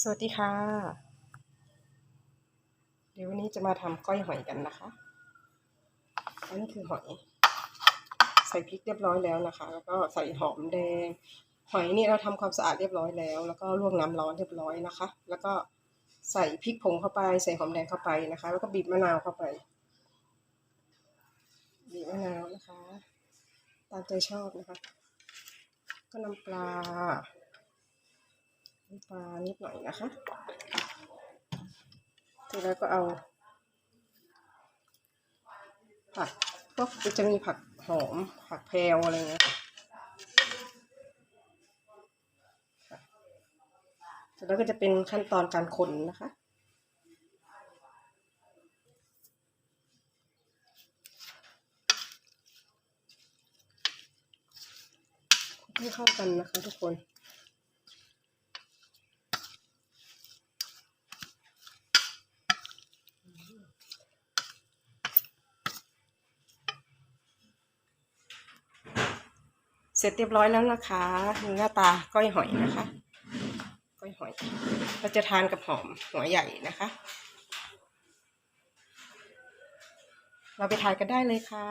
สวัสดีค่ะ เดี๋ยววันนี้จะมาทำก้อยหอยกันนะคะอันนี้คือหอย ใส่พริกเรียบร้อยแล้วนะคะ แล้วก็ใส่หอมแดง หอยนี่เราทำความสะอาดเรียบร้อยแล้ว แล้วก็ลวกน้ำร้อนเรียบร้อยนะคะ แล้วก็ใส่พริกผงเข้าไป ใส่หอมแดงเข้าไปนะคะ แล้วก็บีบมะนาวเข้าไป บีบมะนาวนะคะ ตามใจชอบนะคะ ก็น้ำปลา ปลานิดหน่อยนะคะเสร็จแล้วก็เอาผักพวกจะมีผักหอม ผักแพรวอะไรเงี้ยเสร็จแล้วก็จะเป็นขั้นตอนการคนนะคะให้เข้ากันนะคะทุกคน เสร็จเรียบร้อยแล้วนะคะหน้าตาก้อยหอยนะคะ ก้อยหอยเราจะทานกับหอมหัวใหญ่นะคะ เราไปทานกันได้เลยค่ะ